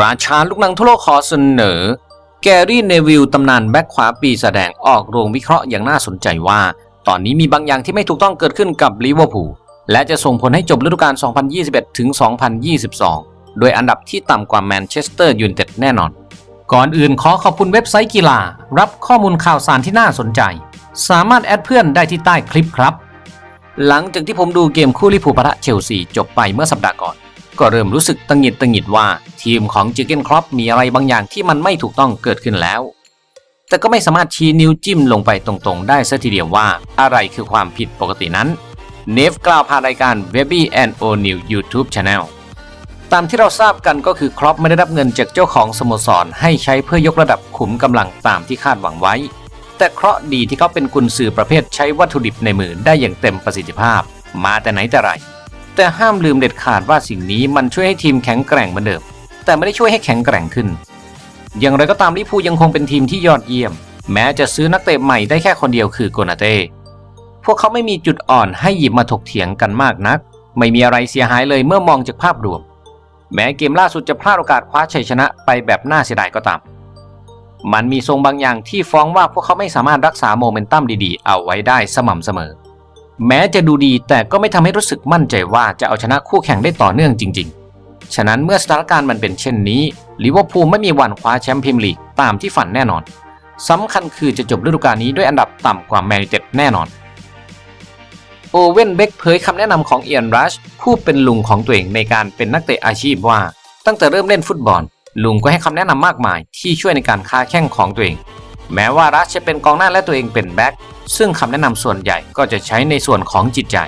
ราชาลูกหนังทั่วโลกขอเสนอ แกรี่เนวิลตำนานแบ็คขวาปีแสดงออกโรงวิเคราะห์อย่างน่าสนใจว่า ตอนนี้มีบางอย่างที่ไม่ถูกต้องเกิดขึ้นกับลิเวอร์พูลและจะส่งผลให้จบฤดูกาล 2021 ถึง 2022 โดยอันดับที่ต่ำกว่าแมนเชสเตอร์ยูไนเต็ดแน่นอน ก่อนอื่นขอขอบคุณเว็บไซต์กีฬา รับข้อมูลข่าวสารที่น่าสนใจ สามารถแอดเพื่อนได้ที่ใต้คลิปครับ หลังจากที่ผมดูเกมคู่ลิเวอร์พูลปะทะเชลซีจบไปเมื่อสัปดาห์ก่อน ก็เริ่มรู้สึกตังหิดตังหิดว่าทีมของจิเกนครอปมีอะไรบางอย่างที่มันไม่ถูกต้องเกิดขึ้นแล้ว แต่ก็ไม่สามารถชี้นิ้วจิ้มลงไปตรงๆ ได้ซะทีเดียวว่าอะไรคือความผิดปกตินั้นเนฟกล่าวผ่านรายการ Webby and O'Neil YouTube Channel ตามที่เราทราบกันก็คือครอปไม่ได้รับเงินจากเจ้าของสโมสร ให้ใช้เพื่อยกระดับขุมกำลังตามที่คาดหวังไว้ แต่เคราะห์ดีที่เขาเป็นกุนซือประเภทใช้วัตถุดิบในมือได้อย่างเต็มประสิทธิภาพ มาแต่ไหนแต่ไร แต่ห้ามลืมเด็ดขาดว่าสิ่งนี้มันช่วยให้ทีมแข็งแกร่งเหมือนเดิม แต่ไม่ได้ช่วยให้แข็งแกร่งขึ้น อย่างไรก็ตามลิเวอร์พูยังคงเป็นทีมที่ยอดเยี่ยม แม้จะซื้อนักเตะใหม่ได้แค่คนเดียวคือโกนาเต้ พวกเขาไม่มีจุดอ่อนให้หยิบมาถกเถียงกันมากนัก ไม่มีอะไรเสียหายเลยเมื่อมองจากภาพรวม แม้เกมล่าสุดจะพลาดโอกาสคว้าชัยชนะไปแบบน่าเสียดายก็ตาม มันมีทรงบางอย่างที่ฟ้องว่าพวกเขาไม่สามารถรักษาโมเมนตัมดีๆ เอาไว้ได้สม่ำเสมอ แม้จะดูดีแต่ก็ไม่ทำให้รู้สึกมั่นใจว่าจะเอาชนะคู่แข่งได้ต่อเนื่องจริง ๆ ฉะนั้นเมื่อสถานการณ์มันเป็นเช่นนี้ลิเวอร์พูลไม่มีวันคว้าแชมป์พรีเมียร์ลีกตามที่ฝันแน่นอนสำคัญคือจะจบฤดูกาลนี้ด้วยอันดับต่ำกว่าแมนยูเต็ดแน่นอน โอเว่นเบกเผยคำแนะนำของเอียนรัชผู้เป็นลุงของตัวเองในการเป็นนักเตะอาชีพว่า ตั้งแต่เริ่มเล่นฟุตบอล ลุงก็ให้คำแนะนำมากมายที่ช่วยในการค้าแข้งของตัวเอง แม้ว่ารัชจะเป็นกองหน้าและตัวเองเป็นแบ็ค ซึ่งคำแนะนำส่วนใหญ่ก็จะใช้ในส่วนของจิตใจ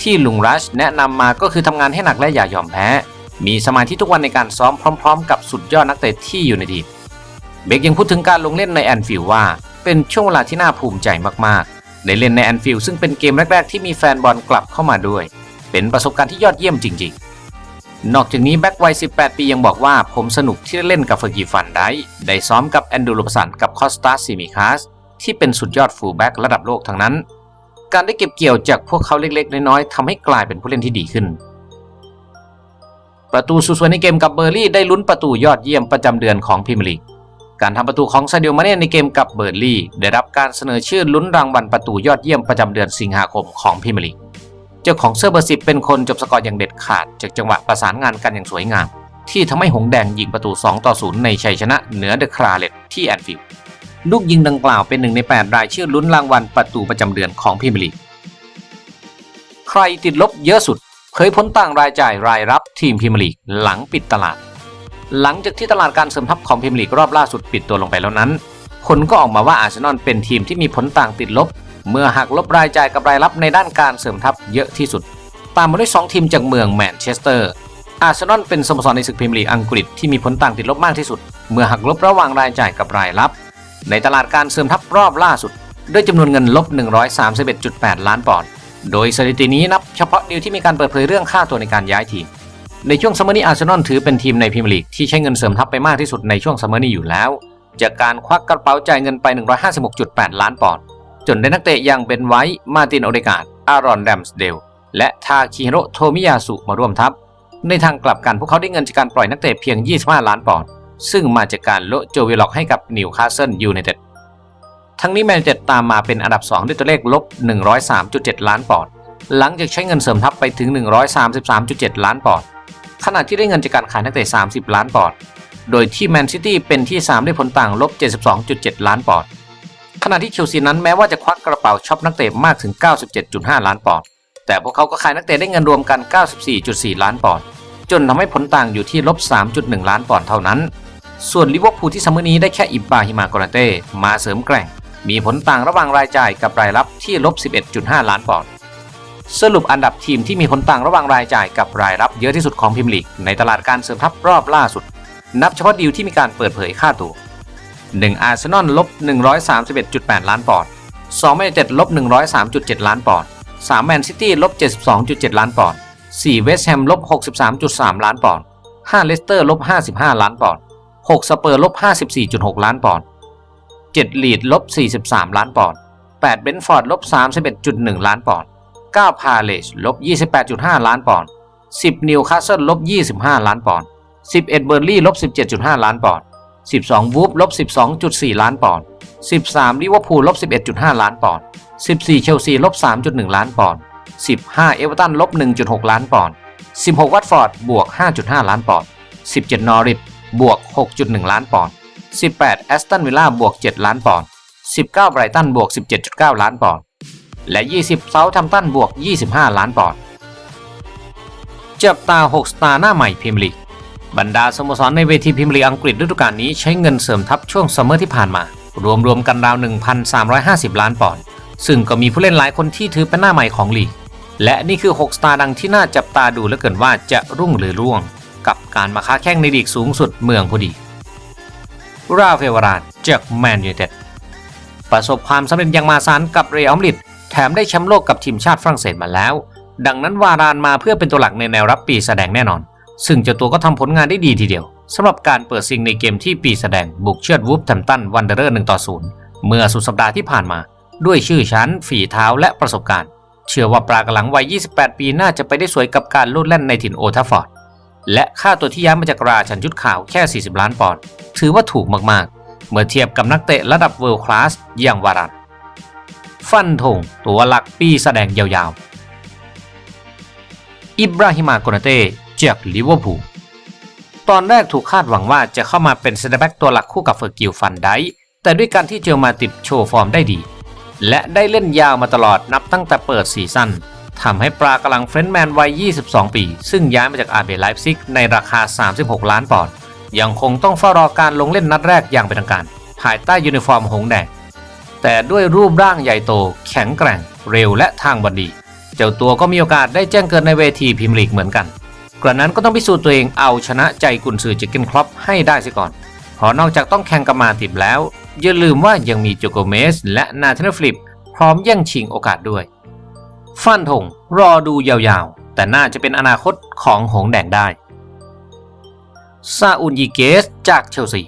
ที่ลุงรัชแนะนำมาก็คือทำงานให้หนักและอย่ายอมแพ้ มีสมาธิทุกวันในการซ้อมพร้อม ๆ กับสุดยอดนักเตะที่อยู่ในทีมเบกยังพูดถึงการลงเล่นในแอนฟิลว่า เป็นช่วงเวลาที่น่าภูมิใจมากๆได้เล่นในแอนฟิลซึ่งเป็นเกมแรกๆที่มีแฟนบอลกลับเข้ามาด้วย เป็นประสบการณ์ที่ยอดเยี่ยมจริง ๆนอกจากนี้แบ็กวัย 18 ปียังบอกว่า ผมสนุกที่ได้เล่นกับเฟอร์กีฟันได้ ได้ซ้อมกับแอนดูโรปสันกับคอสตาซิมิคาส ที่เป็นสุดยอดฟูลแบ็กระดับโลกทั้งนั้น การได้เก็บเกี่ยวจากพวกเขาเล็กๆ น้อยๆทำให้กลายเป็นผู้เล่นที่ดีขึ้น ประตูสุดสวยในเกมกับเบอร์ลี่ได้ลุ้นประตูยอดเยี่ยมประจำเดือนของพรีเมียร์ลีกการทำประตูของซาเดิโอมาเน่ในเกมกับเบอร์ลี่ได้รับการเสนอชื่อลุ้นรางวัลประตูยอดเยี่ยมประจำเดือนสิงหาคมของพรีเมียร์ลีกเจ้าของเสื้อเบอร์สิบเป็นคนจบสกอร์อย่างเด็ดขาด จากจังหวะประสานงานกันอย่างสวยงาม ที่ทำให้หงแดงยิงประตู 2 ต่อ 0 ในชัยชนะเหนือเดอะคราเลตที่แอนฟิลด์ ลูกยิงดังกล่าวเป็นหนึ่งใน 8 รายชื่อลุ้นรางวัลประตูประจำเดือนของพรีเมียร์ลีก ใครติดลบเยอะสุดเผยผลต่างรายจ่ายรายรับทีมพรีเมียร์ลีกหลังปิดตลาด หลังจากที่ตลาดการเสริมทัพของพรีเมียร์ลีกรอบล่าสุดปิดตัวลงไปแล้วนั้นผลก็ออกมาว่าอาร์เซนอลเป็นทีมที่มีผลต่างติดลบ เมื่อหักลบรายจ่ายกับรายรับในด้านการเสริมทัพเยอะที่สุด ตามมาด้วย 2 ทีมจากเมืองแมนเชสเตอร์อาร์เซนอลเป็นสโมสรในศึกพรีเมียร์ลีกอังกฤษที่มีผลต่างติดลบมากที่สุด เมื่อหักลบระหว่างรายจ่ายกับรายรับ ในตลาดการเสริมทัพรอบล่าสุด ด้วยจำนวนเงินลบ 131.8 ล้านปอนด์ โดยสถิตินี้นับเฉพาะดีลที่มีการเปิดเผยเรื่องค่าตัวในการย้ายทีม ในช่วงซัมเมอร์นี้อาร์เซนอลถือเป็นทีมในพรีเมียร์ลีกที่ใช้เงินเสริมทัพไปมากที่สุดในช่วงซัมเมอร์นี้อยู่แล้ว จากการควักกระเป๋าจ่ายเงินไป 156.8 ล้านปอนด์ จนได้นักเตะอย่างเบนไวท์มาตินโอเดกาดอารอนแรมสเดล และทาคิฮิโรโทมิยาสุมาร่วมทัพ ในทางกลับกันพวกเขาได้เงินจากการปล่อยนักเตะเพียง 25 ล้านปอนด์ ซึ่งมาจากการโละโจวิลล็อกให้กับนิวคาสเซิลยูไนเต็ดทั้งนี้แมนเต็ดตามมาเป็นอันดับ 2 ด้วยตัวเลขลบ 103.7 ล้านปอนด์หลังจากใช้เงินเสริมทัพไปถึง 133.7 ล้านปอนด์ขณะที่ได้เงินจากการขายนักเตะ 30 ล้านปอนด์โดยที่แมนซิตี้เป็นที่3ด้วยผลต่างลบ 72.7 ล้านปอนด์ขณะที่เชลซีนั้นแม้ว่าจะควักกระเป๋าช็อปนักเตะมากถึง 97.5 ล้านปอนด์แต่พวกเขาก็ขายนักเตะได้เงินรวมกัน 94.4 ล้านปอนด์จนทำให้ผลต่างอยู่ที่ลบ 3.1 ล้านปอนด์เท่านั้น ส่วนลิเวอร์พูลที่ซัมเมอร์นี้ได้แค่อิบบราฮิมากอนาเต้มาเสริมแกร่ง มีผลต่างระหว่างรายจ่ายกับรายรับที่ลบ 11.5 ล้านปอนด์สรุปอันดับทีมที่มีผลต่างระหว่างรายจ่ายกับรายรับเยอะที่สุดของพรีเมียร์ลีก ในตลาดการเสริมทัพรอบล่าสุด นับเฉพาะดีลที่มีการเปิดเผยค่าตัว 1. อาร์เซนอลลบ 131.8 ล้านปอนด์ 2. แมนยูไนเต็ดลบ 103.7 ล้านปอนด์ 3. แมนซิตี้ลบ 72.7 ล้านปอนด์ 4. เวสต์แฮมลบ 63.3 ล้านปอนด์ 5. เลสเตอร์ลบ 55 ล้านปอนด์ 6. สเปอร์ลบ54.6 ล้านปอนด์ 7. ลีดลบ43 ล้านปอนด์ 8. เบนฟอร์ดลบ31.1 ล้านปอนด์ 9. พาเลชลบ28.5 ล้านปอนด์ 10. นิวคาสเซิลลบ25 ล้านปอนด์11เบอร์ลี่ลบ17.5 ล้านปอนด์12วูฟลบ12.4 ล้านปอนด์13ลิเวอร์พูลลบ11.5 ล้านปอนด์14 เชลซีลบ3.1 ล้านปอนด์15 เอเวอร์ตันลบ1.6 ล้านปอนด์16 วัตฟอร์ดบวก 5.5 ล้านปอนด์17 นอริท บวก 6.1 ล้านปอนด์ 18 แอสตันวิลล่าบวก 7 ล้านปอนด์ 19 ไบรตันบวก 17.9 ล้านปอนด์ และ 20 เซาท์แฮมตันบวก 25 ล้านปอนด์ จับตา 6 สตาร์หน้าใหม่พรีเมียร์ลีกบรรดาสโมสรในเวทีพรีเมียร์ลีอังกฤษฤดูกาลนี้ใช้เงินเสริมทัพช่วงซัมเมอร์ที่ผ่านมา รวมๆกันราว 1,350 ล้านปอนด์ ซึ่งก็มีผู้เล่นหลายคนที่ถือเป็นหน้าใหม่ของลีก และนี่คือ 6 สตาร์ดังที่น่าจับตาดูเหลือเกินว่าจะรุ่งหรือร่วง กับการมาค้าแข่งในลีกสูงสุดเมืองพอดี ราเฟลวารานจากแมนยูไนเต็ดประสบความสำเร็จอย่างมาศาลกับเรอัลมาดริดแถมได้แชมป์โลกกับทีมชาติฝรั่งเศสมาแล้ว ดังนั้นวารานมาเพื่อเป็นตัวหลักในแนวรับปีแสดงแน่นอน ซึ่งเจ้าตัวก็ทำผลงานได้ดีทีเดียวสำหรับการเปิดซิงในเกมที่ปีแสดงบุกเชือดวูฟแทมตันวันเดอร์1ต่อ0เมื่อสุดสัปดาห์ที่ผ่านมา ด้วยชื่อชั้น ฝีเท้าและประสบการณ์ เชื่อว่าปลากระหลังวัย 28 ปีน่าจะไปได้สวยกับการลูดเล่นในถิ่นโอทัฟฟอร์ด และค่าตัวที่ย้ายมาจากราชันยุทธข่าวแค่ 40 ล้านปอนด์ถือว่าถูกมากๆ เมื่อเทียบกับนักเตะระดับเวิลด์คลาสอย่างวารัน ฟันธงตัวหลักปีแสดงยาวๆ อิบราฮิมาโกนาเต้จากลิเวอร์พูลตอนแรกถูกคาดหวังว่าจะเข้ามาเป็นเซนเตอร์แบ็กตัวหลักคู่กับเฟอร์กิลฟันไดแต่ด้วยการที่เจอมาติดโชว์ฟอร์มได้ดี และได้เล่นยาวมาตลอดนับตั้งแต่เปิดซีซั่น ทำให้ปลากำลังเฟรนด์แมนวัย 22 ปี ซึ่งย้ายมาจากอาร์เบไลฟ์ซิกในราคา 36 ล้านปอนด์ยังคงต้องเฝ้ารอการลงเล่นนัดแรกอย่างเป็นทางการ ภายใต้ยูนิฟอร์มหงแดงแต่ด้วยรูปร่างใหญ่โต แข็งแกร่ง เร็วและทางบอลดี เจ้าตัวก็มีโอกาสได้แจ้งเกิดในเวทีพรีเมียร์ลีกเหมือนกัน กระนั้นก็ต้องพิสูจน์ตัวเองเอาชนะใจกุนซือจิกเกนครอปให้ได้เสียก่อนเพราะนอกจากต้องแข่งกับมาติบแล้ว อย่าลืมว่ายังมีโจโกเมส และนาธานฟลิป พร้อมแย่งชิงโอกาสด้วย ฟันธงรอดูยาวๆ แต่น่าจะเป็นอนาคตของหงแดงได้ซาอุนยีเกสจากเชลซี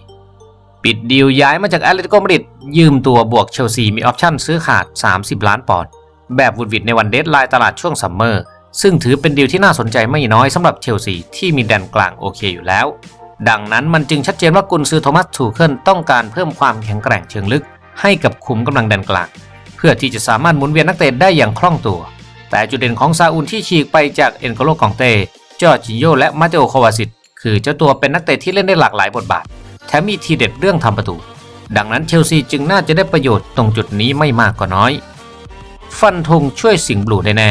ปิดดีลย้ายมาจากแอตเลติโกมาดริดยืมตัวบวกเชลซีมีออปชั่นซื้อขาด 30 ล้านปอนด์แบบวุดวิดในวันเดทไลน์ตลาดช่วงซัมเมอร์ ซึ่งถือเป็นดีลที่น่าสนใจไม่น้อยสำหรับเชลซีที่มีแดนกลางโอเคอยู่แล้ว ดังนั้นมันจึงชัดเจนว่ากุนซือโทมัสทูเคิลต้องการเพิ่มความแข็งแกร่งเชิงลึกให้กับคุมกำลังแดนกลาง พื่อที่จะสามารถหมุนเวียนนักเตะได้อย่างคล่องตัว แต่จุดเด่นของซาอุนที่ฉีกไปจากเอ็นโกโลกองเตจอร์จิโยและมาเตโอโควาซิตคือเจ้าตัวเป็นนักเตะที่เล่นได้หลากหลายบทบาท แถมมีทีเด็ดเรื่องทำประตู ดังนั้นเชลซีจึงน่าจะได้ประโยชน์ตรงจุดนี้ไม่มากก็น้อย ฟันธงช่วยสิงห์บลูได้แน่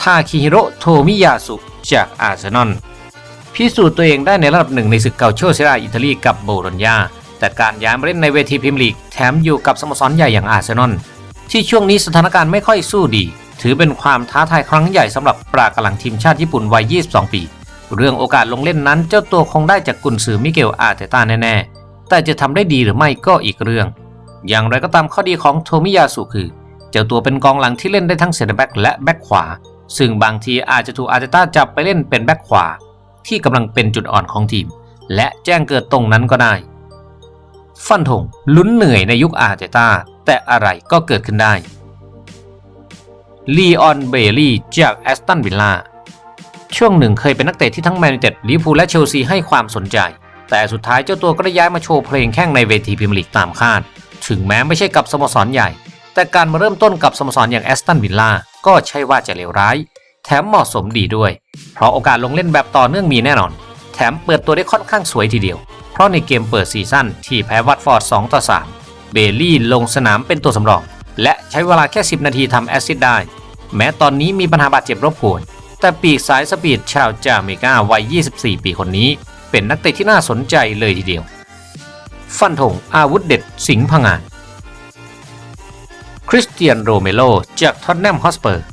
ทาคิฮิโร่โทมิยาสุจากอาร์เซนอลพิสูจน์ตัวเองได้ในระดับหนึ่งในศึกเกาโชเซราอิตาลีกับโบโลญญา แต่การย้ายมาเล่นในเวทีพรีเมียร์ลีกแถมอยู่กับสโมสรใหญ่อย่างอาร์เซนอลที่ช่วงนี้สถานการณ์ไม่ค่อยสู้ดี ถือเป็นความท้าทายครั้งใหญ่สำหรับปรากำลังทีมชาติญี่ปุ่นวัย 22 ปี เรื่องโอกาสลงเล่นนั้นเจ้าตัวคงได้จากกุนซือมิเกลอาร์เตต้าแน่ๆ แต่จะทำได้ดีหรือไม่ก็อีกเรื่อง อย่างไรก็ตามข้อดีของโทมิยาสุคือ เจ้าตัวเป็นกองหลังที่เล่นได้ทั้งเซนเตอร์แบ็กและแบ็กขวา ซึ่งบางทีอาจจะถูกอาร์เตต้าจับไปเล่นเป็นแบ็กขวา ที่กำลังเป็นจุดอ่อนของทีม และแจ้งเกิดตรงนั้นก็ได้ ฟันธงลุ้นเหนื่อยในยุคอาร์เตต้า แต่อะไรก็เกิดขึ้นได้ ลีออน เบลลี่จากแอสตันวิลล่า ช่วงหนึ่งเคยเป็นนักเตะที่ทั้งแมนยูเต็ดลิเวอร์พูลและเชลซีให้ความสนใจ แต่สุดท้ายเจ้าตัวก็ได้ย้ายมาโชว์เพลงแข่งในเวทีพรีเมียร์ลีกตามคาด ถึงแม้ไม่ใช่กับสโมสรใหญ่ แต่การมาเริ่มต้นกับสโมสรอย่างแอสตันวิลล่าก็ใช่ว่าจะเลวร้าย แถมเหมาะสมดีด้วย เพราะโอกาสลงเล่นแบบต่อเนื่องมีแน่นอน แถมเปิดตัวได้ค่อนข้างสวยทีเดียว เพราะในเกมเปิดซีซั่นที่แพ้วัตฟอร์ด 2 ต่อ 3 เบลลี่ลงสนามเป็นตัวสำรอง และใช้เวลาแค่ 10 นาทีทำแอซิสต์ได้ แม้ตอนนี้มีปัญหาบาดเจ็บรบกวน แต่ปีกสายสปีดชาวจาเมกาวัย 24 ปีคนนี้ เป็นนักเตะที่น่าสนใจเลยทีเดียว ฟันธงอาวุธเด็ดสิงห์พังงาน คริสเตียนโรเมโลจากท็อตแนมฮอสเปอร์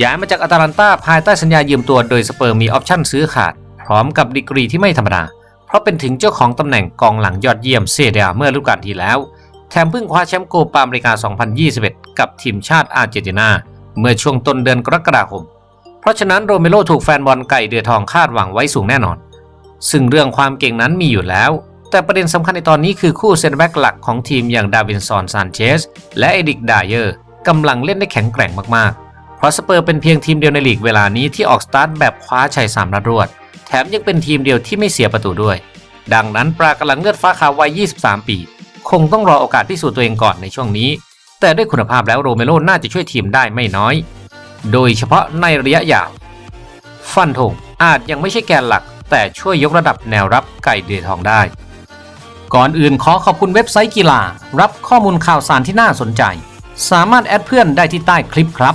ย้ายมาจากอาตาลันตาภายใต้สัญญายืมตัวโดยสเปอร์มีออปชั่นซื้อขาด พร้อมกับดีกรีที่ไม่ธรรมดา ราะเป็นถึงเจ้าของตำแหน่งกองหลังยอดเยี่ยมเซเดียเมื่อฤดูกาลที่แล้ว แถมเพิ่งคว้าแชมป์โกปาอเมริกา 2021 กับทีมชาติอาร์เจนตินาเมื่อช่วงต้นเดือนกรกฎาคม เพราะฉะนั้นโรเมโลถูกแฟนบอลไก่เดือทองคาดหวังไว้สูงแน่นอน ซึ่งเรื่องความเก่งนั้นมีอยู่แล้ว แต่ประเด็นสำคัญในตอนนี้คือคู่เซนแบ็กหลักของทีมอย่างดาวินซอนซานเชสและเอดิกดายเออร์กำลังเล่นได้แข็งแกร่งมากๆ เพราะสเปอร์เป็นเพียงทีมเดียวในลีกเวลานี้ที่ออกสตาร์ทแบบคว้าชัยสามนัดรวด ถมยังเป็นทีมเดียวที่ไม่เสียประตูด้วย ดังนั้นปรากำลังเลือดฟ้าขาววัย 23 ปี คงต้องรอโอกาสพิสูจน์ตัวเองก่อนในช่วงนี้ แต่ด้วยคุณภาพแล้วโรเมโรน่าจะช่วยทีมได้ไม่น้อย โดยเฉพาะในระยะยาว ฟันธงอาจยังไม่ใช่แกนหลัก แต่ช่วยยกระดับแนวรับไก่เดือทองได้ ก่อนอื่นขอขอบคุณเว็บไซต์กีฬา รับข้อมูลข่าวสารที่น่าสนใจ สามารถแอดเพื่อนได้ที่ใต้คลิปครับ